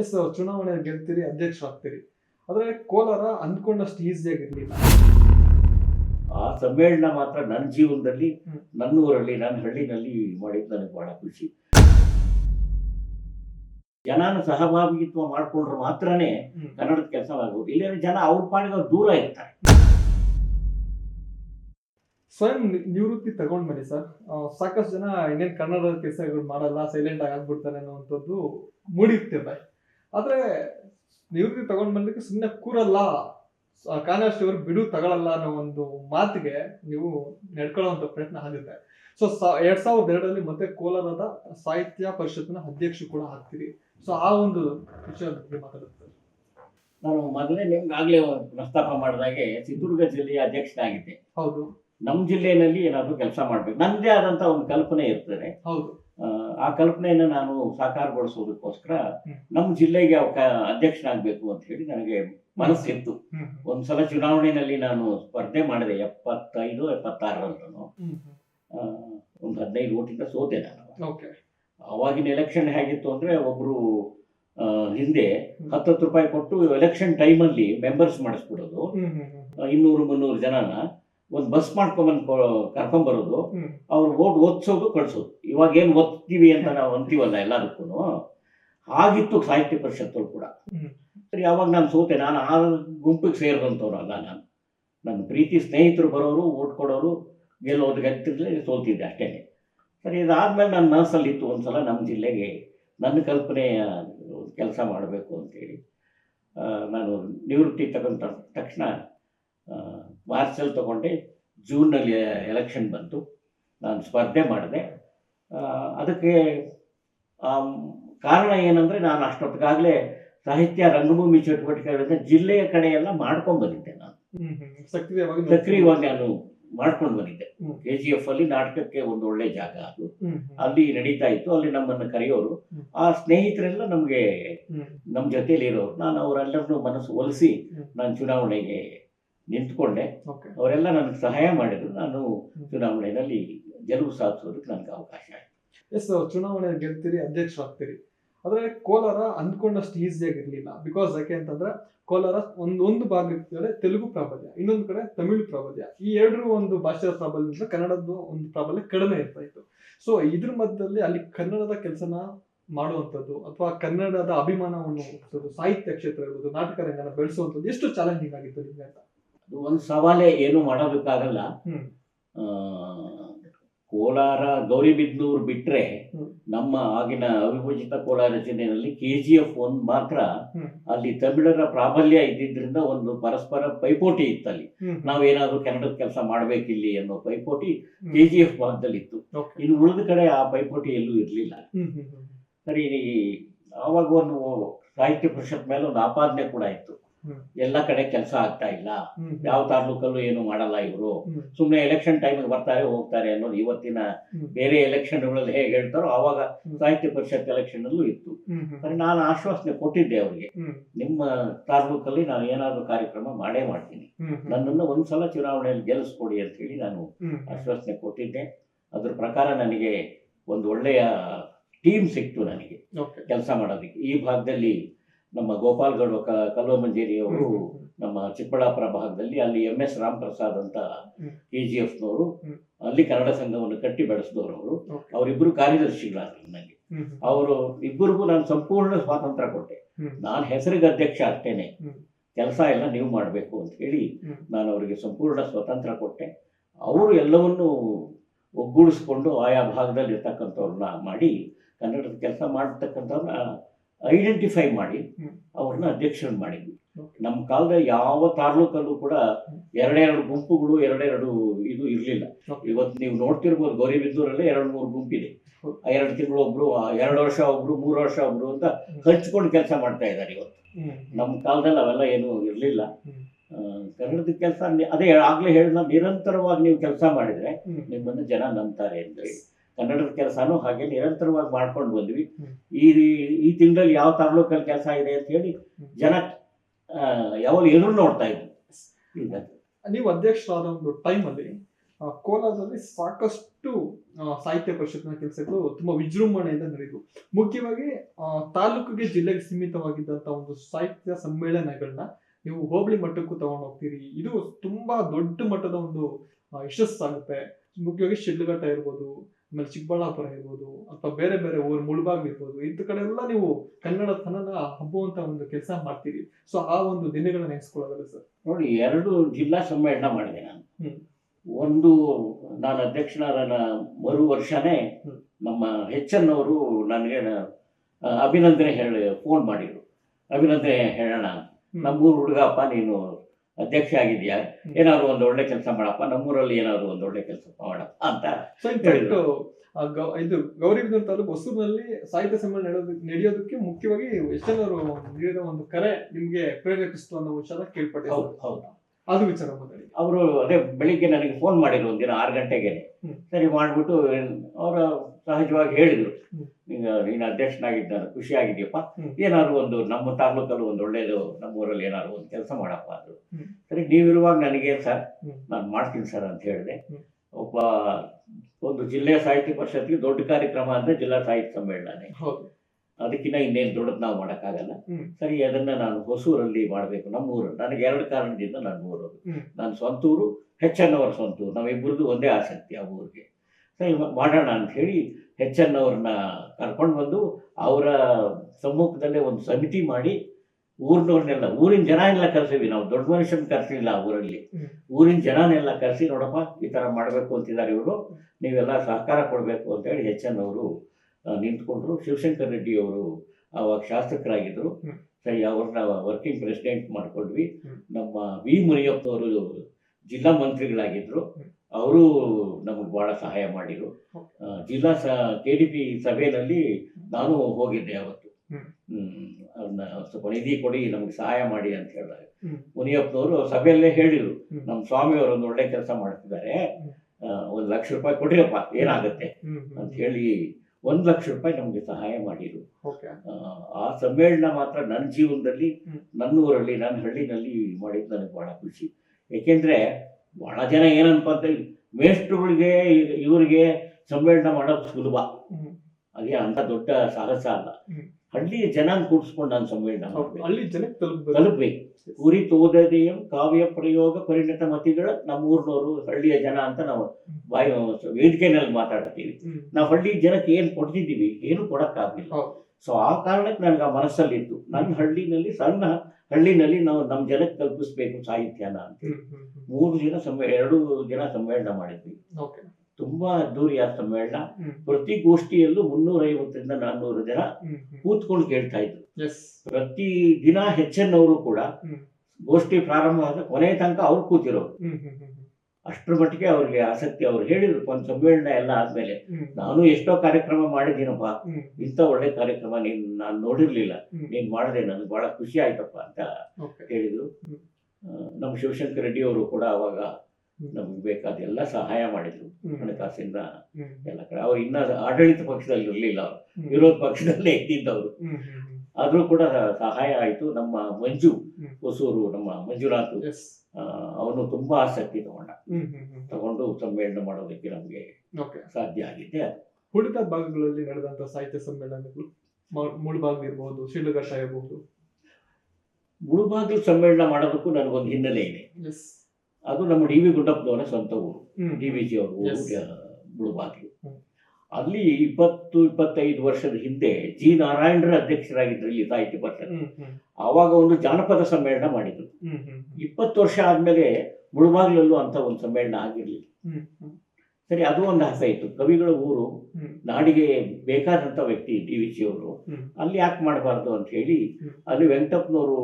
S ಚುನಾವಣೆ ಗೆಲ್ತೀರಿ ಅಧ್ಯಕ್ಷರಾಗ್ತೀರಿ. ಆದರೆ ಕೋಲಾರ ಅಂದ್ಕೊಂಡಷ್ಟು ಈಸಿಯಾಗಿ ಇರ್ಲಿಲ್ಲ ಆ ಸಮ್ಮೇಳನ ಮಾತ್ರ ನನ್ನ ಜೀವನದಲ್ಲಿ. ನನ್ನ ಊರಲ್ಲಿ ನನ್ನ ಹಳ್ಳಿನಲ್ಲಿ ಮಾಡಿದ್ದು ನನಗೆ ಬಹಳ ಖುಷಿ. ಜನನ ಸಹಭಾಗಿತ್ವ ಮಾಡ್ಕೊಂಡ್ರೆ ಮಾತ್ರನೇ ಕನ್ನಡದ ಕೆಲಸ ಆಗೋದು ಇಲ್ಲಿ ಜನ ಅವ್ರ ಪಾಡಿಗೆ ದೂರ ಇರ್ತಾರೆ. ಸ್ವಯಂ ನಿವೃತ್ತಿ ತಗೊಂಡ್ಮೇಲೆ ಸರ್. ಸಾಕಷ್ಟು ಜನ ಇನ್ನೇನು ಕನ್ನಡದ ಕೆಲಸಗಳು ಮಾಡಲ್ಲ ಸೈಲೆಂಟ್ ಆಗಿ ಆಗ್ಬಿಡ್ತಾರೆ ಅನ್ನುವಂಥದ್ದು ಮೂಡಿರ್ತಿರ್ತಾರೆ ಆದ್ರೆ ನಿವೃತ್ತಿ ತಗೊಂಡ್ಮೇಲೆ ಸುಮ್ಮನೆ ಕೂರಲ್ಲ. ಇವರು ಬಿಡು ತಗೊಳಲ್ಲ ಅನ್ನೋ ಒಂದು ಮಾತಿಗೆ ನೀವು ನಡ್ಕೊಳ್ಳುವಂತ ಪ್ರಯತ್ನ ಆಗುತ್ತೆ. ಸೊ ಎರಡ್ ಸಾವಿರದ ಎರಡರಲ್ಲಿ ಮತ್ತೆ ಕೋಲಾರದ ಸಾಹಿತ್ಯ ಪರಿಷತ್ನ ಅಧ್ಯಕ್ಷ ಕೂಡ ಆಗ್ತೀರಿ. ಸೊ ಆ ಒಂದು ವಿಷಯದ ಬಗ್ಗೆ ಮಾತಾಡುತ್ತೆ ನಾನು ಮೊದಲೇ ನಿಮ್ಗೆ ಆಗ್ಲೇ ಪ್ರಸ್ತಾಪ ಮಾಡಿದಾಗೆ ಚಿತ್ರದುರ್ಗ ಜಿಲ್ಲೆಯ ಅಧ್ಯಕ್ಷನಾಗಿದ್ದೆ. ಹೌದು. ನಮ್ಮ ಜಿಲ್ಲೆಯಲ್ಲಿ ಏನಾದರೂ ಕೆಲಸ ಮಾಡ್ಬೇಕು. ನನ್ನದೇ ಆದಂತ ಒಂದು ಕಲ್ಪನೆ ಇರ್ತದೆ. ಹೌದು. ಆ, ಕಲ್ಪನೆಯನ್ನು ನಾನು ಸಾಕಾರಗೊಳಿಸೋದಕ್ಕೋಸ್ಕರ. ನಮ್ಮ ಜಿಲ್ಲೆಗೆ ಅವಕ ಅಧ್ಯಕ್ಷನಾಗಬೇಕು ಅಂತ ಹೇಳಿ ನನಗೆ ಮನಸ್ಸಿತ್ತು. ಒಂದ್ಸಲ ಚುನಾವಣೆಯಲ್ಲಿ ನಾನು ಸ್ಪರ್ಧೆ ಮಾಡಿದೆ ಎಪ್ಪತ್ತೈದು ಎಪ್ಪತ್ತಾರರಂತನು ಒಂದು ಹದಿನೈದು ಓಟಿಂದ ಸೋತೆ ನಾನು. ಅವಾಗಿನ ಎಲೆಕ್ಷನ್ ಹೇಗಿತ್ತು ಅಂದ್ರೆ ಒಬ್ರು ಹಿಂದೆ ಹತ್ತತ್ತು ರೂಪಾಯಿ ಕೊಟ್ಟು ಎಲೆಕ್ಷನ್ ಟೈಮಲ್ಲಿ ಮೆಂಬರ್ಸ್ ಮಾಡಿಸ್ಬಿಡೋದು. ಇನ್ನೂರು ಮುನ್ನೂರು ಜನನ. ಒಂದು ಬಸ್ ಮಾಡ್ಕೊಂಬಂದು ಕರ್ಕೊಂಬರೋದು ಬರೋದು ಅವ್ರು ಓಟ್ ಓದ್ಸೋದು ಕಳ್ಸೋದು. ಇವಾಗ ಏನು ಓದ್ತೀವಿ ಅಂತ ನಾವು ಅಂತೀವಲ್ಲ ಎಲ್ಲದಕ್ಕೂ ಆಗಿತ್ತು ಸಾಹಿತ್ಯ ಪರಿಷತ್ತು ಕೂಡ. ಯಾವಾಗ ಸರಿ ಅವಾಗ ನಾನು ಸೋತೆ ನಾನು ಆ ಗುಂಪಿಗೆ ಸೇರಿದಂಥವ್ರಲ್ಲ ನಾನು. ನನ್ನ ಪ್ರೀತಿ ಸ್ನೇಹಿತರು ಬರೋರು ಓಟ್ ಕೊಡೋರು ಗೆಲ್ಲೋದು ಗೆದ್ದಿರಲಿ ಸೋಲ್ತಿದ್ದೆ ಅಷ್ಟೇ. ಸರಿ ಇದಾದ್ಮೇಲೆ ನನ್ನ ಮನಸ್ಸಲ್ಲಿ ಇತ್ತು ಒಂದ್ಸಲ ನಮ್ಮ ಜಿಲ್ಲೆಗೆ ನನ್ನ ಕಲ್ಪನೆಯ ಕೆಲಸ ಮಾಡಬೇಕು ಅಂತೇಳಿ. ನಾನು ನಿವೃತ್ತಿ ತಗೊಂಡ ತಕ್ಷಣ ಮಾರ್ಚಲ್ಲಿ ತಗೊಂಡೆ. ಜೂನ್ನಲ್ಲಿ ಎಲೆಕ್ಷನ್ ಬಂತು. ನಾನು ಸ್ಪರ್ಧೆ ಮಾಡಿದೆ. ಅದಕ್ಕೆ ಕಾರಣ ಏನಂದರೆ ನಾನು ಅಷ್ಟೊತ್ತಿಗಾಗಲೇ ಸಾಹಿತ್ಯ ರಂಗಭೂಮಿ ಚಟುವಟಿಕೆಗಳಿಂದ ಜಿಲ್ಲೆಯ ಕಡೆಯೆಲ್ಲ ಮಾಡ್ಕೊಂಡು ಬಂದಿದ್ದೆ ನಾನು. ಸಕ್ರಿಯವಾಗಿ ಸಕ್ರಿಯವಾಗಿ ನಾನು ಮಾಡ್ಕೊಂಡು ಬಂದಿದ್ದೆ. ಕೆ ಜಿ ಎಫ್ ಅಲ್ಲಿ ನಾಟಕಕ್ಕೆ ಒಂದು ಒಳ್ಳೆ ಜಾಗ ಅದು. ಅಲ್ಲಿ ನಡೀತಾ ಇತ್ತು. ಅಲ್ಲಿ ನಮ್ಮನ್ನು ಕರೆಯೋರು. ಆ ಸ್ನೇಹಿತರೆಲ್ಲ ನಮಗೆ ನಮ್ಮ ಜೊತೆಯಲ್ಲಿ ಇರೋರು ನಾನು ಅವರೆಲ್ಲರನ್ನೂ ಮನಸ್ಸು ಒಲಿಸಿ. ನಾನು ಚುನಾವಣೆಗೆ ನಿಂತ್ಕೊಂಡೆ. ಅವರೆಲ್ಲ ನನಗೆ ಸಹಾಯ ಮಾಡಿದ್ರು. ನಾನು ಚುನಾವಣೆಯಲ್ಲಿ ಗೆಲುವು ಸಾಧಿಸೋದಕ್ಕೆ ನನಗೆ ಅವಕಾಶ ಆಯಿತು. ಎಸ್ ಚುನಾವಣೆ ಗೆಲ್ತೀರಿ ಅಧ್ಯಕ್ಷರಾಗ್ತೀರಿ ಆದರೆ ಕೋಲಾರ ಅಂದ್ಕೊಂಡಷ್ಟು ಈಸಿಯಾಗಿ ಇರ್ಲಿಲ್ಲ ಬಿಕಾಸ್ ಯಾಕೆ ಅಂತಂದ್ರೆ ಕೋಲಾರ ಒಂದೊಂದು ಒಂದು ಭಾಗ ಇರ್ತದೆ ತೆಲುಗು ಪ್ರಾಬಲ್ಯ ಇನ್ನೊಂದು ಕಡೆ ತಮಿಳು ಪ್ರಾಬಲ್ಯ. ಈ ಎರಡರ ಒಂದು ಭಾಷೆಯ ಪ್ರಾಬಲ್ಯದಿಂದ ಕನ್ನಡದ ಒಂದು ಪ್ರಾಬಲ್ಯ ಕಡಿಮೆ ಇರ್ತಾ ಇತ್ತು. ಸೊ ಇದ್ರ ಮಧ್ಯದಲ್ಲಿ ಅಲ್ಲಿ ಕನ್ನಡದ ಕೆಲಸನ ಮಾಡುವಂಥದ್ದು ಅಥವಾ ಕನ್ನಡದ ಅಭಿಮಾನವನ್ನು ಸಾಹಿತ್ಯ ಕ್ಷೇತ್ರ ಇರ್ಬೋದು ನಾಟಕ ರಂಗನ ಬೆಳೆಸುವಂಥದ್ದು ಎಷ್ಟು ಚಾಲೆಂಜಿಂಗ್ ಆಗಿತ್ತು ನಿಮಗೆ ಅಂತ? ಒಂದು ಸವಾಲೇ ಏನು. ಆ, ಕೋಲಾರ ಗೌರಿಬಿದ್ನೂರ್ ಬಿಟ್ರೆ ನಮ್ಮ ಆಗಿನ ಅವಿಭಜಿತ ಕೋಲಾರ ಜಿಲ್ಲೆಯಲ್ಲಿ ಕೆ ಜಿ ಎಫ್ ಒಂದು ಮಾತ್ರ ಅಲ್ಲಿ ತಮಿಳರ ಪ್ರಾಬಲ್ಯ ಇದ್ದಿದ್ರಿಂದ ಒಂದು ಪರಸ್ಪರ ಪೈಪೋಟಿ ಇತ್ತಲ್ಲಿ. ನಾವೇನಾದ್ರೂ ಕನ್ನಡದ ಕೆಲಸ ಮಾಡ್ಬೇಕಿಲ್ಲಿ ಅನ್ನೋ ಪೈಪೋಟಿ. ಕೆ ಜಿ ಎಫ್ ಭಾಗದಲ್ಲಿ ಇತ್ತು ಇನ್ನು ಉಳಿದ ಕಡೆ ಆ ಪೈಪೋಟಿ ಎಲ್ಲೂ ಇರಲಿಲ್ಲ. ಸರಿ ಆವಾಗ ಒಂದು ಸಾಹಿತ್ಯ ಪರಿಷತ್ ಮೇಲೆ ಒಂದು ಆಪಾದನೆ ಕೂಡ ಇತ್ತು. ಎಲ್ಲ ಕಡೆ ಕೆಲಸ ಆಗ್ತಾ ಇಲ್ಲ. ಯಾವ ತಾಲೂಕಲ್ಲೂ ಏನು ಮಾಡಲ್ಲ ಇವರು. ಸುಮ್ಮನೆ ಎಲೆಕ್ಷನ್ ಟೈಮಿಗೆ ಬರ್ತಾರೆ ಹೋಗ್ತಾರೆ ಅನ್ನೋದು ಇವತ್ತಿನ. ಬೇರೆ ಎಲೆಕ್ಷನ್ಗಳಲ್ಲಿ ಹೇಗೆ ಹೇಳ್ತಾರೋ ಆವಾಗ. ಸಾಹಿತ್ಯ ಪರಿಷತ್ ಎಲೆಕ್ಷನ್ ಅಲ್ಲೂ ಇತ್ತು. ನಾನು ಆಶ್ವಾಸನೆ ಕೊಟ್ಟಿದ್ದೆ ಅವರಿಗೆ. ನಿಮ್ಮ ತಾಲೂಕಲ್ಲಿ ನಾನು ಏನಾದರೂ ಕಾರ್ಯಕ್ರಮ ಮಾಡೇ ಮಾಡ್ತೀನಿ. ನನ್ನನ್ನು ಒಂದ್ಸಲ ಚುನಾವಣೆಯಲ್ಲಿ ಗೆಲ್ಲಿಸ್ಕೊಡಿ ಅಂತ ಹೇಳಿ ನಾನು ಆಶ್ವಾಸನೆ ಕೊಟ್ಟಿದ್ದೆ. ಅದ್ರ ಪ್ರಕಾರ ನನಗೆ ಒಂದು ಒಳ್ಳೆಯ ಟೀಮ್ ಸಿಕ್ತು ನನಗೆ. ಕೆಲಸ ಮಾಡೋದಕ್ಕೆ. ಈ ಭಾಗದಲ್ಲಿ ನಮ್ಮ ಗೋಪಾಲ್ಗೌಡ ಕ ಕಲ್ಲೋಮಂಜೇರಿ ಅವರು ನಮ್ಮ ಚಿಕ್ಕಬಳ್ಳಾಪುರ ಭಾಗದಲ್ಲಿ ಅಲ್ಲಿ ಎಂ ಎಸ್ ರಾಮ್ ಪ್ರಸಾದ್ ಅಂತ. ಕೆ ಜಿ ಎಫ್ನವರು. ಅಲ್ಲಿ ಕನ್ನಡ ಸಂಘವನ್ನು ಕಟ್ಟಿ ಬೆಳೆಸಿದವರು ಅವರು. ಅವರಿಬ್ಬರು ಕಾರ್ಯದರ್ಶಿಗಳಾದ್ರು ನನಗೆ. ಅವರು ಇಬ್ಬರಿಗೂ ನಾನು ಸಂಪೂರ್ಣ ಸ್ವಾತಂತ್ರ್ಯ ಕೊಟ್ಟೆ. ನಾನು ಹೆಸರಿಗೆ ಅಧ್ಯಕ್ಷ ಅಷ್ಟೇನೆ ಕೆಲಸ ಎಲ್ಲ ನೀವು ಮಾಡಬೇಕು ಅಂತ ಹೇಳಿ. ನಾನು ಅವರಿಗೆ ಸಂಪೂರ್ಣ ಸ್ವಾತಂತ್ರ್ಯ ಕೊಟ್ಟೆ. ಅವರು ಎಲ್ಲವನ್ನೂ ಒಗ್ಗೂಡಿಸ್ಕೊಂಡು ಆಯಾ ಭಾಗದಲ್ಲಿ ಇರ್ತಕ್ಕಂಥವ್ರನ್ನ ಮಾಡಿ ಕನ್ನಡದ ಕೆಲಸ ಮಾಡತಕ್ಕಂಥವ್ರನ್ನ ಐಡೆಂಟಿಫೈ ಮಾಡಿ. ಅವ್ರನ್ನ ಅಧ್ಯಕ್ಷರನ್ನ ಮಾಡಿದ್ವಿ. ನಮ್ಮ ಕಾಲದ ಯಾವ ತಾಲೂಕಲ್ಲೂ ಕೂಡ ಎರಡೆರಡು ಗುಂಪುಗಳು ಎರಡೆರಡು ಇದು ಇರಲಿಲ್ಲ. ಇವತ್ತು ನೀವು ನೋಡ್ತಿರ್ಬೋದು ಗೌರಿಬಿದ್ದೂರಲ್ಲೇ ಎರಡು ಮೂರು ಗುಂಪಿದೆ ಆ ಎರಡು ತಿಂಗಳು ಒಬ್ರು ಎರಡು ವರ್ಷ ಒಬ್ರು ಮೂರು ವರ್ಷ ಒಬ್ರು ಅಂತ. ಹಂಚ್ಕೊಂಡು ಕೆಲಸ ಮಾಡ್ತಾ ಇದ್ದಾರೆ ಇವತ್ತು ನಮ್ಮ ಕಾಲದಲ್ಲಿ ಅವೆಲ್ಲ ಏನು ಇರಲಿಲ್ಲ ಕನ್ನಡದ ಕೆಲಸ ಅದೇ ಆಗ್ಲೇ ಹೇಳಿದ ನಿರಂತರವಾಗಿ ನೀವು ಕೆಲಸ ಮಾಡಿದ್ರೆ. ನಿಮ್ಮನ್ನು ಜನ ನಂಬ್ತಾರೆ ಅಂತ ಹೇಳಿ ಕನ್ನಡದ ಕೆಲಸನೂ ಹಾಗೆ ನಿರಂತರವಾಗಿ ಮಾಡ್ಕೊಂಡು ಬಂದ್ವಿ. ಈ ಈ ತಿಂಗಳಲ್ಲಿ ಯಾವ ತಾಲೂಕಲ್ಲಿ ಕೆಲಸ ಇದೆ ಅಂತ ಹೇಳಿ ಜನ ಯಾವಾಗ ಎದುರು ನೋಡ್ತಾ ಇದ್ರು. ನೀವು ಅಧ್ಯಕ್ಷರಾದ ಒಂದು ಟೈಮ್ ಅಲ್ಲಿ ಕೋಲಾರದಲ್ಲಿ ಸಾಕಷ್ಟು ಸಾಹಿತ್ಯ ಪರಿಷತ್ನ ಕೆಲಸಗಳು ತುಂಬಾ ವಿಜೃಂಭಣೆಯಿಂದ ನಡೆದವು ಮುಖ್ಯವಾಗಿ ತಾಲೂಕಿಗೆ ಜಿಲ್ಲೆಗೆ ಸೀಮಿತವಾಗಿದ್ದಂತ ಒಂದು ಸಾಹಿತ್ಯ ಸಮ್ಮೇಳನಗಳನ್ನ ನೀವು ಹೋಬಳಿ ಮಟ್ಟಕ್ಕೂ ತಗೊಂಡು ಹೋಗ್ತೀರಿ. ಇದು ತುಂಬಾ ದೊಡ್ಡ ಮಟ್ಟದ ಒಂದು ಯಶಸ್ಸಾಗುತ್ತೆ. ಮುಖ್ಯವಾಗಿ ಶಿಡ್ಲಘಟ್ಟ ಇರ್ಬೋದು ಆಮೇಲೆ ಚಿಕ್ಕಬಳ್ಳಾಪುರ ಇರ್ಬೋದು ಅಥವಾ ಬೇರೆ ಬೇರೆ ಊರು ಮುಳುಬಾಗ್ ಇರ್ಬೋದು ಇಂಥ ಕಡೆ ಎಲ್ಲ ನೀವು ಕನ್ನಡತನನ ಹಬ್ಬುವಂತ ಒಂದು ಕೆಲಸ ಮಾಡ್ತೀರಿ. ಸೊ ಆ ಒಂದು ದಿನಗಳನ್ನ ನೆನೆಸ್ಕೊಳ್ಳೋದಲ್ಲ ಸರ್ ನೋಡಿ ಎರಡು ಜಿಲ್ಲಾ ಸಮ್ಮೇಳನ ಮಾಡಿದೆ ನಾನು. ಒಂದು ನಾನು ಅಧ್ಯಕ್ಷನಾದ ಮರು ವರ್ಷನೇ ನಮ್ಮ ಎಚ್ ಎನ್ ಅವರು ನನಗೆ ಅಭಿನಂದನೆ ಹೇಳಿ ಫೋನ್ ಮಾಡಿದ್ರು. ಅಭಿನಂದನೆ ಹೇಳೋಣ. ನಮ್ಮೂರು ಹುಡುಗಪ್ಪ ನೀನು ಅಧ್ಯಕ್ಷ ಆಗಿದೆಯಾ. ಏನಾದ್ರು ಒಂದು ಒಳ್ಳೆ ಕೆಲಸ ಮಾಡಪ್ಪ ನಮ್ಮೂರಲ್ಲಿ ಏನಾದ್ರು ಒಂದು ಒಳ್ಳೆ ಕೆಲಸ ಮಾಡಪ್ಪ ಅಂತ ಸೊ ಇದು ಗೌರಿಬಿದನೂರು ತಾಲೂಕು ಹೊಸೂರಿನಲ್ಲಿ ಸಾಹಿತ್ಯ ಸಮ್ಮೇಳನ ನಡೆಯೋದಕ್ಕೆ ನಡೆಯೋದಕ್ಕೆ ಮುಖ್ಯವಾಗಿ ಎಷ್ಟೆಲ್ಲ ಅವರು ನೀಡಿದ ಒಂದು ಕರೆ ನಿಮ್ಗೆ ಪ್ರೇರೇಪಿಸ್ತು ಅನ್ನೋ ವಿಚಾರ ಕೇಳ್ಪಟ್ಟೆ. ಹೌದು ಹೌದು. ಅದು ವಿಚಾರ ಮಾತಾಡಿ. ಅವರು ಅದೇ ಬೆಳಿಗ್ಗೆ ನನಗೆ ಫೋನ್ ಮಾಡಿದ್ರು ಒಂದಿನ ಆರು ಗಂಟೆಗೆ ಸರಿ ಮಾಡಿಬಿಟ್ಟು ಅವರು ಸಹಜವಾಗಿ ಹೇಳಿದ್ರು. ನೀನು ಅಧ್ಯಕ್ಷನಾಗಿದ್ದ ಖುಷಿ ಆಗಿದೆಯಪ್ಪ. ಏನಾದ್ರು ಒಂದು ನಮ್ಮ ತಾಲೂಕಲ್ಲಿ ಒಂದು ಒಳ್ಳೇದು ನಮ್ಮೂರಲ್ಲಿ ಏನಾದ್ರು ಒಂದು ಕೆಲಸ ಮಾಡಪ್ಪ ಅಂದ್ರು. ಸರಿ ನೀವಿರುವಾಗ ನನಗೆ ಸರ್. ನಾನು ಮಾಡ್ತೀನಿ ಸರ್ ಅಂತ ಹೇಳಿದೆ. ಒಬ್ಬ ಒಂದು ಜಿಲ್ಲೆಯ ಸಾಹಿತ್ಯ ಪರಿಷತ್ಗೆ ದೊಡ್ಡ ಕಾರ್ಯಕ್ರಮ ಅಂದ್ರೆ ಜಿಲ್ಲಾ ಸಾಹಿತ್ಯ ಸಮ್ಮೇಳನ ಅದಕ್ಕಿಂತ ಇನ್ನೇನು ದೊಡ್ಡದು ನಾವು ಮಾಡೋಕ್ಕಾಗಲ್ಲ. ಸರಿ ಅದನ್ನ ನಾನು ಹೊಸೂರಲ್ಲಿ ಮಾಡಬೇಕು ನಮ್ಮೂರು. ನನಗೆ ಎರಡು ಕಾರಣದಿಂದ ನಾನು ಊರು ನನ್ನ ಸ್ವಂತ ಊರು ಹೆಚ್ಚನ್ನವರ ಸ್ವಂತೂರು ನಾವಿಬ್ಬರದ್ದು ಒಂದೇ ಆಸಕ್ತಿ ಆ ಊರಿಗೆ. ಸರಿ ಮಾಡೋಣ ಅಂತ ಹೇಳಿ ಅವ್ರನ್ನ ಕರ್ಕೊಂಡು ಬಂದು ಅವರ ಸಮ್ಮುಖದಲ್ಲೇ ಒಂದು ಸಮಿತಿ ಮಾಡಿ ಊರಿನವ್ರನ್ನೆಲ್ಲ ಊರಿನ ಜನ ಎಲ್ಲ ಕರೆಸಿವಿ ನಾವು ದೊಡ್ಡ ಮನುಷ್ಯನ ಕರೆಸಿಲ್ಲ ಊರಲ್ಲಿ. ಊರಿನ ಜನನೆಲ್ಲ ಕರೆಸಿ ನೋಡಪ್ಪ ಈ ಥರ ಮಾಡಬೇಕು ಅಂತಿದ್ದಾರೆ ಇವರು. ನೀವೆಲ್ಲ ಸಹಕಾರ ಕೊಡಬೇಕು ಅಂತೇಳಿ ಹೆಚ್ಚನ್ನವರು ನಿಂತ್ಕೊಂಡ್ರು. ಶಿವಶಂಕರ್ ರೆಡ್ಡಿ ಅವರು ಆವಾಗ ಶಾಸಕರಾಗಿದ್ದರು. ಸರಿ ಅವ್ರನ್ನ ವರ್ಕಿಂಗ್ ಪ್ರೆಸಿಡೆಂಟ್ ಮಾಡ್ಕೊಂಡ್ವಿ. ನಮ್ಮ ವಿ ಮುನಿಯಪ್ಪನವರು ಜಿಲ್ಲಾ ಮಂತ್ರಿಗಳಾಗಿದ್ದರು. ಅವರು ನಮಗೆ ಬಹಳ ಸಹಾಯ ಮಾಡಿದರು. ಜಿಲ್ಲಾ ಸ ಕೆ ಡಿ ಪಿ ಸಭೆಯಲ್ಲಿ ನಾನು ಹೋಗಿದ್ದೆ ಅವತ್ತು. ಅವ್ರನ್ನ ಸ್ವಲ್ಪ ನಿಧಿ ಕೊಡಿ ನಮ್ಗೆ ಸಹಾಯ ಮಾಡಿ ಅಂತ ಹೇಳಿದಾಗ. ಮುನಿಯಪ್ಪನವರು ಸಭೆಯಲ್ಲೇ ಹೇಳಿದರು ನಮ್ ನಮ್ಮ ಸ್ವಾಮಿಯವರು ಒಂದು ಒಳ್ಳೆ ಕೆಲಸ ಮಾಡ್ತಿದ್ದಾರೆ. ಒಂದ್ ಲಕ್ಷ ರೂಪಾಯಿ ಕೊಡಿರಪ್ಪ ಏನಾಗುತ್ತೆ? ಅಂತ ಹೇಳಿ ಒಂದು ಲಕ್ಷ ರೂಪಾಯಿ ನಮಗೆ ಸಹಾಯ ಮಾಡಿದ್ರು. ಆ, ಸಮ್ಮೇಳನ ಮಾತ್ರ ನನ್ನ ಜೀವನದಲ್ಲಿ ನನ್ನೂರಲ್ಲಿ ನನ್ನ ಹಳ್ಳಿನಲ್ಲಿ ಮಾಡಿದ್ದು ನನಗೆ ಬಹಳ ಖುಷಿ. ಏಕೆಂದ್ರೆ ಬಹಳ ಜನ ಏನನ್ಕೊಂತ ಮೇಷ್ಟ್ರುಗಳಿಗೆ ಇವರಿಗೆ ಸಮ್ಮೇಳನ ಮಾಡೋದು ಸುಲಭ. ಹಾಗೆ ಅದೇ ಅಂತ ದೊಡ್ಡ ಸಾಹಸ ಅಲ್ಲ. ಹಳ್ಳಿ ಹಳ್ಳಿಯ ಜನ ಕೂಡಿಸ್ಕೊಂಡು ನಾನು ಸಮ್ಮೇಳನ. ಹಳ್ಳಿ ಜನಕ್ಕೆ ತಲುಪಬೇಕು. ಉರಿ ಕುರಿತೋದದೆಯಂ ಕಾವ್ಯ ಪ್ರಯೋಗ ಪರಿಣತ ಮತಿಗಳ ನಮ್ಮೂರಿನವರು ಹಳ್ಳಿಯ ಜನ ಅಂತ ನಾವು ಬಾಯಿ ವೇದಿಕೆನಲ್ಲಿ ಮಾತಾಡ್ತೀವಿ. ನಾವು ಹಳ್ಳಿ ಜನಕ್ಕೆ ಏನು ಕೊಡ್ತಿದ್ದೀವಿ? ಏನು ಕೊಡಕ್ಕಾಗಲಿಲ್ಲ. ಹೌದು. ಸೊ ಆ ಕಾರಣಕ್ಕೆ ನನಗೆ ಆ ಮನಸ್ಸಲ್ಲಿತ್ತು. ನನ್ನ ಹಳ್ಳಿನಲ್ಲಿ ಸಣ್ಣ ಹಳ್ಳಿನಲ್ಲಿ ನಾವು ನಮ್ಮ ಜನಕ್ಕೆ ಕಲ್ಪಿಸ್ಬೇಕು ಸಾಹಿತ್ಯನ ಅಂತ ಮೂರು ದಿನ ಸಮ್ಮೇಳ ಎರಡು ದಿನ ಸಮ್ಮೇಳನ ಮಾಡಿದ್ವಿ. ತುಂಬಾ ಅದ್ದೂರಿಯ ಸಮ್ಮೇಳನ. ಪ್ರತಿ ಗೋಷ್ಠಿಯಲ್ಲೂ ಮುನ್ನೂರೈವತ್ತರಿಂದ ನಾನ್ನೂರು ಜನ ಕೂತ್ಕೊಂಡು ಕೇಳ್ತಾ ಇದ್ರು. ಪ್ರತಿ ದಿನ ಹೆಚ್ಚನ್ನವರು ಕೂಡ. ಗೋಷ್ಠಿ ಪ್ರಾರಂಭವಾದ ಕೊನೆ ತನಕ ಅವ್ರು ಕೂತಿರೋರು. ಅಷ್ಟರ ಮಟ್ಟಿಗೆ ಅವ್ರಿಗೆ ಆಸಕ್ತಿ ಅವ್ರು ಹೇಳಿದ್ರು. ಒಂದು ಸಮ್ಮೇಳನ ಎಲ್ಲ ಆದ್ಮೇಲೆ ನಾನು ಎಷ್ಟೋ ಕಾರ್ಯಕ್ರಮ ಮಾಡಿದ್ದೀನಪ್ಪ. ಇಂಥ ಒಳ್ಳೆ ಕಾರ್ಯಕ್ರಮ ನೀನು ನಾನು ನೋಡಿರ್ಲಿಲ್ಲ. ನೀನ್ ಮಾಡಿದೆ ನನಗೆ ಬಹಳ ಖುಷಿ ಆಯ್ತಪ್ಪ ಅಂತ ಹೇಳಿದ್ರು. ನಮ್ಮ ಶಿವಶಂಕರ್ ರೆಡ್ಡಿ ಅವರು ಕೂಡ ಅವಾಗ ನಮ್ಗೆ ಬೇಕಾದ ಎಲ್ಲ ಸಹಾಯ ಮಾಡಿದ್ರು. ಹಣಕಾಸಿನ ಎಲ್ಲ ಕಡೆ. ಅವ್ರು ಇನ್ನ ಆಡಳಿತ ಪಕ್ಷದಲ್ಲಿ ಇರಲಿಲ್ಲ ಅವರು. ವಿರೋಧ ಪಕ್ಷದಲ್ಲೇ ಇದ್ದಿದ್ದವರು. ಆದ್ರೂ ಕೂಡ ಸಹಾಯ ಆಯ್ತು. ನಮ್ಮ ಮಂಜು. ಹೊಸೂರು ನಮ್ಮ ಮಂಜುನಾಥ್ ಅವನು ತುಂಬಾ ಆಸಕ್ತಿ ತಗೊಂಡ. ತಗೊಂಡು ಸಮ್ಮೇಳನ ಮಾಡೋದಕ್ಕೆ ನಮಗೆ ಸಾಧ್ಯ ಆಗಿದೆ. ಉಳಿದ ಭಾಗಗಳಲ್ಲಿ ನಡೆದಂತ ಸಾಹಿತ್ಯ ಸಮ್ಮೇಳನಗಳು ಮ- ಇರಬಹುದು ಶಿಡ್ಲಘಟ್ಟ ಇರ್ಬೋದು ಮುಳುಬಾಗಿಲು ಸಮ್ಮೇಳನ ಮಾಡೋದಕ್ಕೂ ನನಗೊಂದು ಹಿನ್ನೆಲೆ ಇದೆ. ಅದು ನಮ್ಮ ಡಿ ವಿ ಗುಡ್ಡಪ್ಪನವರ ಸ್ವಂತ ಊರು. ಡಿ ವಿ ಜಿ ಅವರು ಊರು ಮುಳುಬಾಗಿಲು. ಅಲ್ಲಿ ಇಪ್ಪತ್ತು ಇಪ್ಪತ್ತೈದು ವರ್ಷದ ಹಿಂದೆ ಜಿ. ನಾರಾಯಣರ ಅಧ್ಯಕ್ಷರಾಗಿದ್ರು ಇಲ್ಲಿ ಸಾಹಿತ್ಯ ಪರಿಷತ್. ಆವಾಗ ಒಂದು ಜಾನಪದ ಸಮ್ಮೇಳನ ಮಾಡಿದ್ರು. ಇಪ್ಪತ್ತು ವರ್ಷ ಆದ್ಮೇಲೆ ಮುಳುಬಾಗ್ಲಲ್ಲೂ ಅಂತ ಒಂದು ಸಮ್ಮೇಳನ ಆಗಿರ್ಲಿಲ್ಲ. ಹ್ಮ್ ಹ್ಮ್. ಆ, ಸರಿ ಅದು ಒಂದು ಆಸೆ ಇತ್ತು. ಕವಿಗಳ ಊರು ನಾಡಿಗೆ ಬೇಕಾದಂತ ವ್ಯಕ್ತಿ ಡಿ. ವಿ. ಜಿ ಅವರು ಅಲ್ಲಿ ಯಾಕೆ ಮಾಡಬಾರ್ದು ಅಂತ ಹೇಳಿ. ಅಲ್ಲಿ ವೆಂಕಟಪ್ಪನವರು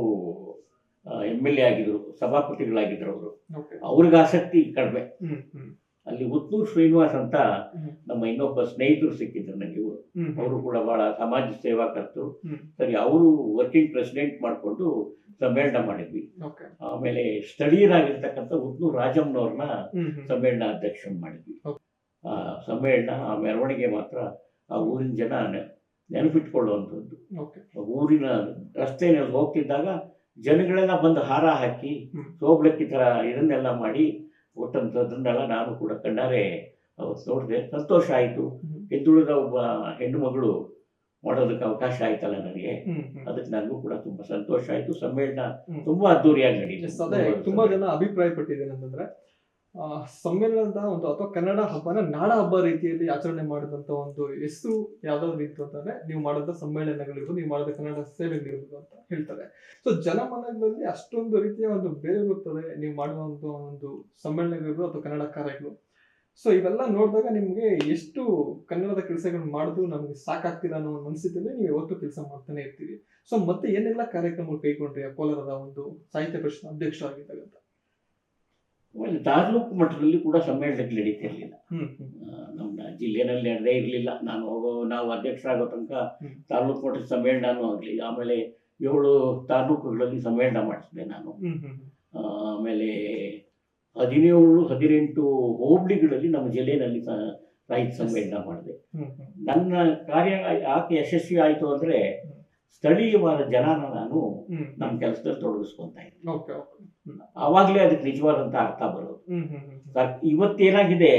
ಎಂ ಎಲ್ ಎ ಆಗಿದ್ರು ಸಭಾಪತಿಗಳಾಗಿದ್ರು ಅವರು. ಅವ್ರಿಗೆ ಆಸಕ್ತಿ ಕಡಿಮೆ. ಅಲ್ಲಿ ಉತ್ತೂರು ಶ್ರೀನಿವಾಸ್ ಅಂತ ನಮ್ಮ ಇನ್ನೊಬ್ಬ ಸ್ನೇಹಿತರು ಸಿಕ್ಕಿದ್ರು ನನಗೆ ಅವರು ಕೂಡ ಬಹಳ ಸಮಾಜ ಸೇವಾಕರ್ತರು. ಸರಿ ಅವರು ವರ್ಕಿಂಗ್ ಪ್ರೆಸಿಡೆಂಟ್ ಮಾಡಿಕೊಂಡು ಸಮ್ಮೇಳನ ಮಾಡಿದ್ವಿ. ಆಮೇಲೆ ಸ್ಥಳೀಯರಾಗಿರ್ತಕ್ಕಂಥ ಉದ್ನೂರು ರಾಜಮ್ಮನವ್ರನ್ನ ಸಮ್ಮೇಳನ ಅಧ್ಯಕ್ಷ ಮಾಡಿದ್ವಿ. ಆ ಸಮ್ಮೇಳನ ಆ ಮೆರವಣಿಗೆ ಮಾತ್ರ ಆ ಊರಿನ ಜನ ನೆನಪಿಟ್ಕೊಳ್ಳುವಂಥದ್ದು. ಊರಿನ ರಸ್ತೆಯಲ್ಲಿ ಹೋಗ್ತಿದ್ದಾಗ ಜನಗಳೆಲ್ಲ ಬಂದು ಹಾರ ಹಾಕಿ. ಸೋಬ್ಲಕ್ಕಿ ಥರ ಇದನ್ನೆಲ್ಲ ಮಾಡಿ ಕೊಟ್ಟಂಥದ್ದನ್ನೆಲ್ಲ ನಾನು ಕೂಡ ಕಂಡಾರೆ ಅವತ್ತು ನೋಡಿದೆ ಸಂತೋಷ ಆಯಿತು. ಎದ್ದುಳಿದ ಒಬ್ಬ ಹೆಣ್ಣು ಮಗಳು ಮಾಡೋದಕ್ಕೆ ಅವಕಾಶ ಆಯ್ತಲ್ಲ ನನಗೆ. ಅದಕ್ಕೆ ನನಗೂ ಕೂಡ ತುಂಬಾ ಸಂತೋಷ ಆಯಿತು. ಸಮ್ಮೇಳನ. ತುಂಬಾ ಅದ್ದೂರಿಯಾಗಿ ನಡೀತು ತುಂಬ ಜನ ಅಭಿಪ್ರಾಯ ಪಟ್ಟಿದ್ದೇನೆ ಅಂತಂದ್ರೆ ಸಮ್ಮೇಳನದ ಒಂದು ಅಥವಾ ಕನ್ನಡ ಹಬ್ಬನ ನಾಡ ಹಬ್ಬ ರೀತಿಯಲ್ಲಿ ಆಚರಣೆ ಮಾಡಿದಂತ ಒಂದು ಹೆಸರು ಯಾವ್ದಾದ್ರು ಇತ್ತು ಅಂತಂದ್ರೆ ನೀವು ಮಾಡಿದ ಸಮ್ಮೇಳನಗಳಿರ್ಬೋದು, ನೀವು ಮಾಡಿದ ಕನ್ನಡ ಸೇವೆಗಳಿರ್ಬೋದು ಅಂತ ಹೇಳ್ತಾರೆ. ಸೊ ಜನಮನಗಳಲ್ಲಿ ಅಷ್ಟೊಂದು ರೀತಿಯ ಒಂದು ಬೇರೆ ಇರುತ್ತದೆ ನೀವು ಮಾಡುವಂತ ಒಂದು ಸಮ್ಮೇಳನಗಳಿರ್ಬೋದು ಅಥವಾ ಕನ್ನಡ ಕಾರ್ಯಗಳು. ಸೊ ಇವೆಲ್ಲ ನೋಡಿದಾಗ ನಿಮ್ಗೆ ಎಷ್ಟು ಕನ್ನಡದ ಕೆಲಸಗಳು ಮಾಡಿದ್ರು ನಮ್ಗೆ ಸಾಕಾಗ್ತಿಲ್ಲ ಅನ್ನೋ ಒಂದು ಮನಸ್ಥಿತಿಯಲ್ಲಿ ನೀವು ಯಾವತ್ತು ಕೆಲಸ ಮಾಡ್ತಾನೆ ಇರ್ತೀವಿ ಸೊ ಮತ್ತೆ ಏನೆಲ್ಲ ಕಾರ್ಯಕ್ರಮಗಳು ಕೈಗೊಂಡ್ರಿ ಕೋಲಾರದ ಒಂದು ಸಾಹಿತ್ಯ ಪರಿಷತ್ ಅಧ್ಯಕ್ಷರಾಗಿದ್ದಾಗ ಆಮೇಲೆ ತಾಲೂಕು ಮಟ್ಟದಲ್ಲಿ ಕೂಡ ಸಮ್ಮೇಳನಕ್ಕೆ ನಡೀತಿರ್ಲಿಲ್ಲ. ನಮ್ಮ ಜಿಲ್ಲೆನಲ್ಲಿ ನಡೆದೇ ಇರಲಿಲ್ಲ. ನಾನು ಹೋಗೋ ನಾವು ಅಧ್ಯಕ್ಷರಾಗೋ ತನಕ. ತಾಲೂಕು ಮಟ್ಟದ ಸಮ್ಮೇಳನನೂ ಆಗಲಿ ಆಮೇಲೆ ಏಳು ತಾಲೂಕುಗಳಲ್ಲಿ ಸಮ್ಮೇಳನ ಮಾಡಿಸಿದೆ ನಾನು. ಆಮೇಲೆ ಹದಿನೇಳು ಹದಿನೆಂಟು ಹೋಬಳಿಗಳಲ್ಲಿ ನಮ್ಮ ಜಿಲ್ಲೆಯಲ್ಲಿ ರೈತ ಸಾಹಿತ್ಯ ಸಮ್ಮೇಳನ ಮಾಡಿದೆ. ನನ್ನ ಕಾರ್ಯ ಯಾಕೆ ಯಶಸ್ವಿ ಆಯಿತು ಅಂದರೆ ಸ್ಥಳೀಯವಾದ ಜನನ ನಾನು ನಮ್ಮ ಕೆಲಸದಲ್ಲಿ ತೊಡಗಿಸ್ಕೊಂತ ಇದ್ದೀನಿ. ಓಕೆ ಅದಕ್ಕೆ ನಿಜವಾದಂತ ಅರ್ಥ ಬರೋದು. ಇವತ್ತೇನಾಗಿದೆ.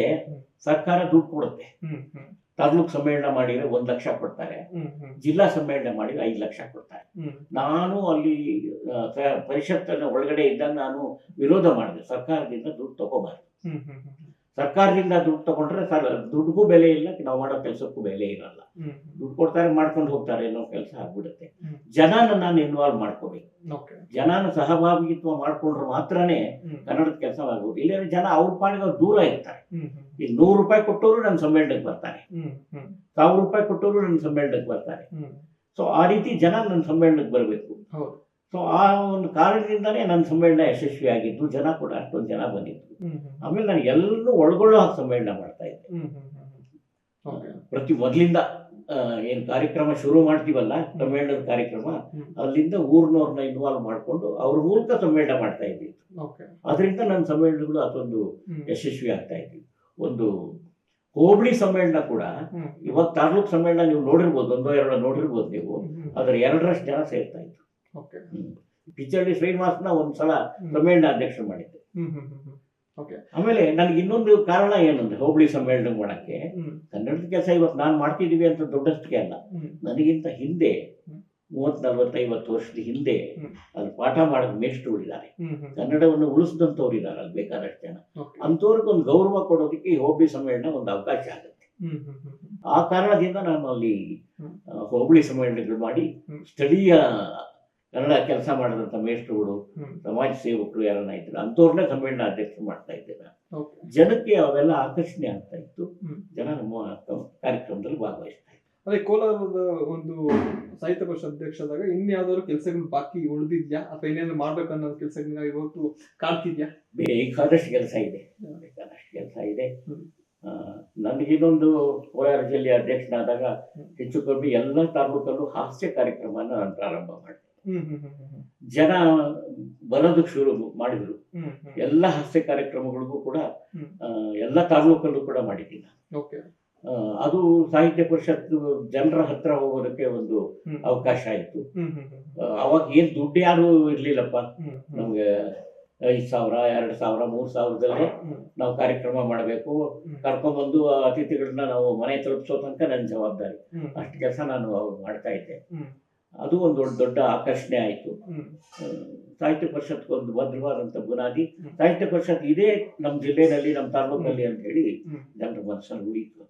ಸರ್ಕಾರ ದುಡ್ಡು ಕೊಡುತ್ತೆ. ತಾಲೂಕ್ ಸಮ್ಮೇಳನ ಮಾಡಿದ್ರೆ ಒಂದ್ ಲಕ್ಷ ಕೊಡ್ತಾರೆ. ಜಿಲ್ಲಾ ಸಮ್ಮೇಳನ ಮಾಡಿದ್ರೆ ಐದು ಲಕ್ಷ ಕೊಡ್ತಾರೆ. ನಾನು ಅಲ್ಲಿ ಪರಿಷತ್ತಿನ ಒಳಗಡೆ ಇದ್ದಾಗ ನಾನು ವಿರೋಧ ಮಾಡಿದೆ. ಸರ್ಕಾರದಿಂದ ದುಡ್ಡು ತಗೋಬಾರ್ದು. ಸರ್ಕಾರದಿಂದ ದುಡ್ಡು ತಗೊಂಡ್ರೆ ಸರ್ ದುಡ್ಡಿಗೂ ಬೆಲೆ ಇಲ್ಲ ನಾವು ಮಾಡೋ ಕೆಲಸಕ್ಕೂ ಬೆಲೆ ಇರಲ್ಲ. ದುಡ್ಡು ಕೊಡ್ತಾರೆ ಮಾಡ್ಕೊಂಡು ಹೋಗ್ತಾರೆ ಅನ್ನೋ ಕೆಲಸ ಆಗ್ಬಿಡುತ್ತೆ. ಜನನ ನಾನು ಇನ್ವಾಲ್ವ್ ಮಾಡ್ಕೋಬೇಕು. ಜನನ ಸಹಭಾಗಿತ್ವ ಮಾಡ್ಕೊಂಡ್ರೆ ಮಾತ್ರನೇ ಕನ್ನಡದ ಕೆಲಸ ಆಗ್ಬೋದು ಇಲ್ಲಾಂದ್ರೆ ಜನ ಅವ್ರ ಪಾಡಿಗೆ ಅವ್ರು ದೂರ ಇರ್ತಾರೆ. ಈಗ ನೂರು ರೂಪಾಯಿ ಕೊಟ್ಟವರು ನನ್ನ ಸಮ್ಮೇಳನಕ್ಕೆ ಬರ್ತಾರೆ. ಸಾವಿರ ರೂಪಾಯಿ ಕೊಟ್ಟವರು ನನ್ನ ಸಮ್ಮೇಳನಕ್ಕೆ ಬರ್ತಾರೆ. ಸೊ ಆ ರೀತಿ ಜನ ನನ್ನ ಸಮ್ಮೇಳನಕ್ಕೆ ಬರಬೇಕು. ಸೊ ಆ ಒಂದು ಕಾರಣದಿಂದನೇ ನನ್ನ ಸಮ್ಮೇಳನ ಯಶಸ್ವಿಯಾಗಿದ್ದು ಜನ ಕೂಡ ಅಷ್ಟೊಂದು ಜನ ಬಂದಿತ್ತು ಆಮೇಲೆ ನಾನು ಎಲ್ಲರೂ ಒಳಗೊಳ್ಳೋ ಹಾಗೆ ಸಮ್ಮೇಳನ ಮಾಡ್ತಾ ಇದ್ದೆ. ಪ್ರತಿ ಮೊದಲಿಂದ ಏನು ಕಾರ್ಯಕ್ರಮ ಶುರು ಮಾಡ್ತೀವಲ್ಲ ಸಮ್ಮೇಳನದ ಕಾರ್ಯಕ್ರಮ ಅಲ್ಲಿಂದ ಊರ್ನವ್ರನ್ನ ಇನ್ವಾಲ್ವ್ ಮಾಡಿಕೊಂಡು ಅವ್ರ ಮೂಲಕ ಸಮ್ಮೇಳನ ಮಾಡ್ತಾ ಇದ್ವಿ. ಅದರಿಂದ ನನ್ನ ಸಮ್ಮೇಳನಗಳು ಅದೊಂದು ಯಶಸ್ವಿ ಆಗ್ತಾ ಇದ್ವಿ. ಒಂದು ಹೋಬಳಿ ಸಮ್ಮೇಳನ ಕೂಡ ಇವತ್ತು ಇವಾಗ ತಾಲೂಕು ಸಮ್ಮೇಳನ ನೀವು ನೋಡಿರ್ಬೋದು ಒಂದೋ ಎರಡೋ ನೋಡಿರ್ಬೋದು ನೀವು. ಅದ್ರ ಎರಡರಷ್ಟು ಜನ ಸೇರ್ತಾ ಇದ್ರು. ಓಕೆ ಪಿಚ್ಚಳ್ಳಿ ಶ್ರೀನಿವಾಸನ ಒಂದ್ಸಲ ಸಲ ಸಮ್ಮೇಳನ ಅಧ್ಯಕ್ಷ ಮಾಡಿದ್ದೆ. ಆಮೇಲೆ ನನಗೆ ಇನ್ನೊಂದು ಕಾರಣ ಏನಂದ್ರೆ ಹೋಬಳಿ ಸಮ್ಮೇಳನ ಮಾಡಕ್ಕೆ ಕನ್ನಡದ ಕೆಲಸ ಇವತ್ತು ನಾನು ಮಾಡ್ತಿದ್ದೀವಿ ಅಂತ ದೊಡ್ಡಷ್ಟಕ್ಕೆ ಅಲ್ಲ. ನನಗಿಂತ ಹಿಂದೆ. ಮೂವತ್ ನಲ್ವತ್ತೈವತ್ತು ವರ್ಷದ ಹಿಂದೆ. ಅಲ್ಲಿ ಪಾಠ ಮಾಡಿದ ಮೇಷ್ಟ್ರು ಇದ್ದಾರೆ. ಹ್ಮ್ ಹ್ಮ್ ಕನ್ನಡವನ್ನು ಉಳಿಸಿದಂಥವ್ರು ಇದ್ದಾರೆ ಅಲ್ಲಿ ಬೇಕಾದಷ್ಟು ಜನ. ಅಂಥವ್ರಿಗೊಂದು ಗೌರವ ಕೊಡೋದಕ್ಕೆ ಈ ಹೋಬಳಿ ಸಮ್ಮೇಳನ ಒಂದು ಅವಕಾಶ ಆಗುತ್ತೆ. ಆ ಕಾರಣದಿಂದ ನಾನು ಅಲ್ಲಿ ಹೋಬಳಿ ಸಮ್ಮೇಳನಗಳು ಮಾಡಿ. ಸ್ಥಳೀಯ ಕನ್ನಡ ಕೆಲಸ ಮಾಡಿದಂತ ಮೇಷ್ಟ್ರುಗಳು ಸಮಾಜ ಸೇವಕರು ಯಾರನ್ನ ಇದ್ರು ಅಂಥವ್ರನ್ನೇ ಸಮ್ಮೇಳನ ಅಧ್ಯಕ್ಷ ಮಾಡ್ತಾ ಇದ್ದೆ ನಾನು ಜನಕ್ಕೆ ಅವೆಲ್ಲ ಆಕರ್ಷಣೆ ಆಗ್ತಾ ಇತ್ತು. ಜನ ನಮ್ಮ ಕಾರ್ಯಕ್ರಮದಲ್ಲಿ ಭಾಗವಹಿಸ್ತಾ ಅದೇ ಕೋಲಾರದ ಒಂದು ಸಾಹಿತ್ಯ ಪರಿಷತ್ ಅಧ್ಯಕ್ಷದಾಗ ಇನ್ಯಾವ್ದಾದ್ರು ಕೆಲಸಗಳು ಬಾಕಿ ಉಳಿದಿದ್ಯಾ? ಅಥವಾ ಏನೇನು ಮಾಡ್ಬೇಕನ್ನೋ ಕೆಲಸಗಳನ್ನ ಇವತ್ತು ಕಾಡ್ತಿದ್ಯಾ ಬೇಕಾದಷ್ಟು ಕೆಲಸ ಇದೆ. ಬೇಕಾದಷ್ಟು ಕೆಲಸ ಇದೆ. ನನಗಿನ್ನೊಂದು ಕೋಲಾರ ಜಿಲ್ಲೆಯ ಅಧ್ಯಕ್ಷನಾದಾಗ ಹೆಚ್ಚು ಕಮ್ಮಿ ಎಲ್ಲ ತಾಲೂಕಲ್ಲೂ ಹಾಸ್ಯ ಕಾರ್ಯಕ್ರಮನ ನಾನು ಪ್ರಾರಂಭ ಮಾಡಿದೆ ಜನ ಬರೋದಕ್ಕೆ ಶುರು ಮಾಡಿದ್ರು. ಎಲ್ಲ ಹಾಸ್ಯ ಕಾರ್ಯಕ್ರಮಗಳಿಗೂ ಕೂಡ ಎಲ್ಲ ತಾಲೂಕಲ್ಲೂ ಕೂಡ ಮಾಡಿದ್ದೀನಿ ಓಕೆ. ಅದು ಸಾಹಿತ್ಯ ಪರಿಷತ್ ಜನರ ಹತ್ರ ಹೋಗೋದಕ್ಕೆ ಒಂದು ಅವಕಾಶ ಆಯಿತು. ಅವಾಗ ಏನ್ ದುಡ್ಡು ಯಾರು ಇರ್ಲಿಲ್ಲಪ್ಪ. ನಮ್ಗೆ ಐದ್ ಸಾವಿರ ಎರಡು ಸಾವಿರ ಮೂರು ಸಾವಿರದಲ್ಲೇ ನಾವು ಕಾರ್ಯಕ್ರಮ ಮಾಡಬೇಕು. ಕರ್ಕೊಂಡ್ಬಂದು ಅತಿಥಿಗಳನ್ನ ನಾವು ಮನೆ ತಲುಪಿಸೋ ತನಕ ನನ್ನ ಜವಾಬ್ದಾರಿ. ಅಷ್ಟು ಕೆಲಸ ನಾನು ಮಾಡ್ತಾ ಇದ್ದೆ. ಅದು ಒಂದು ದೊಡ್ಡ ದೊಡ್ಡ ಆಕರ್ಷಣೆ ಆಯಿತು. ಸಾಹಿತ್ಯ ಪರಿಷತ್ಗೆ ಒಂದು ಭದ್ರವಾದಂಥ ಬುನಾದಿ. ಸಾಹಿತ್ಯ ಪರಿಷತ್ ಇದೇ ನಮ್ಮ ಜಿಲ್ಲೆಯಲ್ಲಿ ನಮ್ಮ ತಾಲೂಕಲ್ಲಿ ಅಂತ ಹೇಳಿ ಜನರ ಮನಸ್ಸಲ್ಲಿ ಉಳಿತು